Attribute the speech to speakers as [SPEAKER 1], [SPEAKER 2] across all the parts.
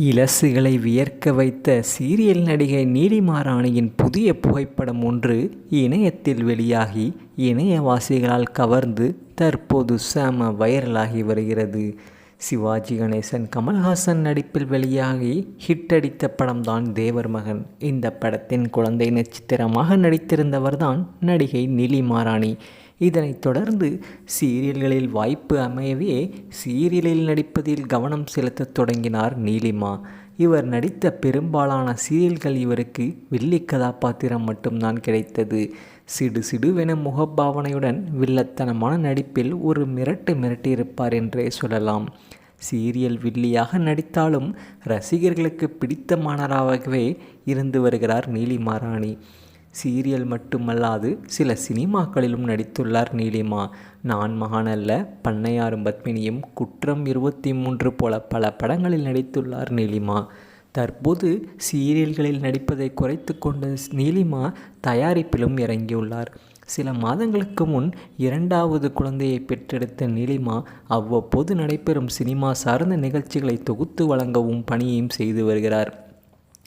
[SPEAKER 1] இலசுகளை வியர்க்க வைத்த சீரியல் நடிகை நீலிமாராணியின் புதிய புகைப்படம் ஒன்று இணையத்தில் வெளியாகி இணையவாசிகளால் கவர்ந்து தற்போது செம வைரலாகி வருகிறது. சிவாஜி கணேசன் கமல்ஹாசன் நடிப்பில் வெளியாகி ஹிட் அடித்த படம்தான் தேவர் மகன் இந்த படத்தின் குழந்தை நட்சத்திரமாக நடித்திருந்தவர்தான் நடிகை நீலிமாராணி. இதனைத் தொடர்ந்து சீரியல்களில் வாய்ப்பு அமையவே சீரியலில் நடிப்பதில் கவனம் செலுத்தத் தொடங்கினார் நீலிமா. இவர் நடித்த பெரும்பாலான சீரியல்கள் இவருக்கு வில்லி கதாபாத்திரம் மட்டும்தான் கிடைத்தது. சிடு சிடுவென முகபாவனையுடன் வில்லத்தனமான நடிப்பில் ஒரு மிரட்டு மிரட்டியிருப்பார் என்றே சொல்லலாம். சீரியல் வில்லியாக நடித்தாலும் ரசிகர்களுக்கு பிடித்தமானராகவே இருந்து வருகிறார் நீலிமாராணி சீரியல் மட்டுமல்லாது சில சினிமாக்களிலும் நடித்துள்ளார் நீலிமா. நான் மகானல்ல பண்ணையாரும் பத்மினியும் குற்றம் இருபத்தி மூன்று போல பல படங்களில் நடித்துள்ளார் நீலிமா. தற்போது சீரியல்களில் நடிப்பதை குறைத்து கொண்ட நீலிமா தயாரிப்பிலும் இறங்கியுள்ளார். சில மாதங்களுக்கு முன் இரண்டாவது குழந்தையை பெற்றெடுத்த நீலிமா அவ்வப்போது நடைபெறும் சினிமா சார்ந்த நிகழ்ச்சிகளை தொகுத்து வழங்கவும் பணியையும் செய்து வருகிறார்.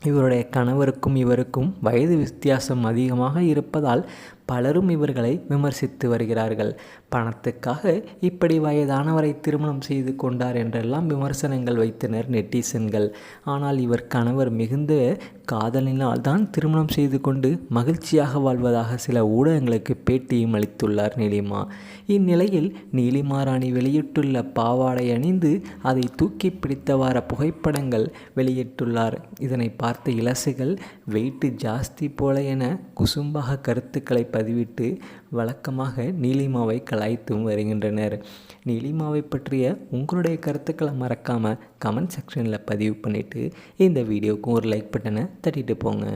[SPEAKER 1] இவருடைய கணவருக்கும் இவருக்கும் வயது வித்தியாசம் அதிகமாக இருப்பதால் பலரும் இவர்களை விமர்சித்து வருகிறார்கள். பணத்துக்காக இப்படி வயதானவரை திருமணம் செய்து கொண்டார் என்றெல்லாம் விமர்சனங்கள் வைத்தனர் நெட்டிசன்கள். ஆனால் இவர் கணவர் மிகுந்த காதலினால் தான் திருமணம் செய்து கொண்டு மகிழ்ச்சியாக வாழ்வதாக சில ஊடகங்களுக்கு பேட்டியும் அளித்துள்ளார் நீலிமா. இந்நிலையில் நீலிமா ராணி வெளியிட்டுள்ள பாவாடை அணிந்து அதை தூக்கி பிடித்தவாற புகைப்படங்கள் வெளியிட்டுள்ளார். இதனை பார்த்த இலசுகள் வெயிட்டு ஜாஸ்தி போல என குசும்பாக கருத்துக்களை பதிவிட்டு வழக்கமாக நீலிமாவை கலாய்த்தும் வருகின்றனர். நீலிமாவை பற்றிய உங்களுடைய கருத்துக்களை மறக்காமல் கமெண்ட் செக்ஷனில் பதிவு பண்ணிவிட்டு இந்த வீடியோவுக்கும் ஒரு லைக் பட்டனை தட்டிட்டு போங்க.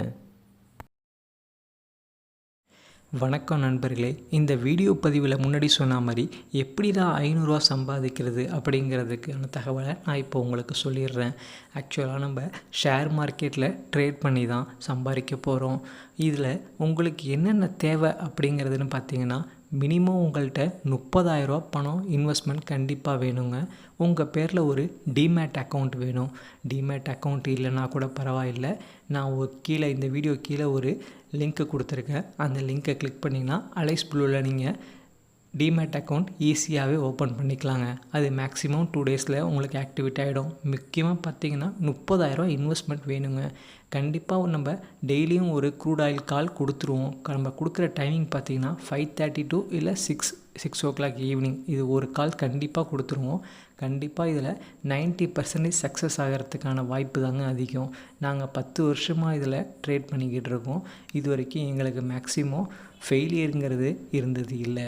[SPEAKER 1] வணக்கம் நண்பர்களே. இந்த வீடியோ பதிவில் முன்னாடி சொன்ன மாதிரி எப்படி தான் ஐநூறுரூவா சம்பாதிக்கிறது அப்படிங்கிறதுக்கான தகவலை நான் இப்போ உங்களுக்கு சொல்லிடுறேன். ஆக்சுவலாக நம்ம ஷேர் மார்க்கெட்டில் ட்ரேட் பண்ணி தான் சம்பாதிக்க போகிறோம் இதில் உங்களுக்கு என்னென்ன தேவை அப்படிங்கிறதுன்னு பார்த்தீங்கன்னா மினிமம் உங்கள்கிட்ட முப்பதாயிரரூவா பணம் இன்வெஸ்ட்மெண்ட் கண்டிப்பாக வேணுங்க. உங்கள் பேரில் ஒரு டிமேட் அக்கௌண்ட் வேணும். டிமேட் அக்கௌண்ட் இல்லைன்னா கூட பரவாயில்லை. நான் கீழே இந்த வீடியோ கீழே ஒரு லிங்க்கு கொடுத்துருக்கேன். அந்த லிங்க்கை கிளிக் பண்ணிங்கன்னா அலைஸ் ப்ளூவில் நீங்கள் டிமேட் அக்கௌண்ட் ஈஸியாகவே ஓப்பன் பண்ணிக்கலாங்க. அது மேக்ஸிமம் டூ டேஸில் உங்களுக்கு ஆக்டிவேட் ஆகிடும் முக்கியமாக பார்த்தீங்கன்னா முப்பதாயிரரூவா இன்வெஸ்ட்மெண்ட் வேணுங்க. கண்டிப்பாக நம்ம டெய்லியும் ஒரு க்ரூட் ஆயில் கால் கொடுத்துருவோம். நம்ம கொடுக்குற டைமிங் பார்த்தீங்கன்னா ஃபைவ் தேர்ட்டி டூ இல்லை six six o'clock evening இது ஒரு கால் கண்டிப்பாக கொடுத்துருவோம். கண்டிப்பாக இதில் நைன்ட்டி பர்சன்டேஜ் சக்ஸஸ் ஆகிறதுக்கான வாய்ப்பு தாங்க அதிகம். நாங்கள் பத்து வருஷமாக இதில் ட்ரேட் பண்ணிக்கிட்டு இருக்கோம். இது வரைக்கும் எங்களுக்கு மேக்ஸிமம் ஃபெயிலியருங்கிறது இருந்தது இல்லை.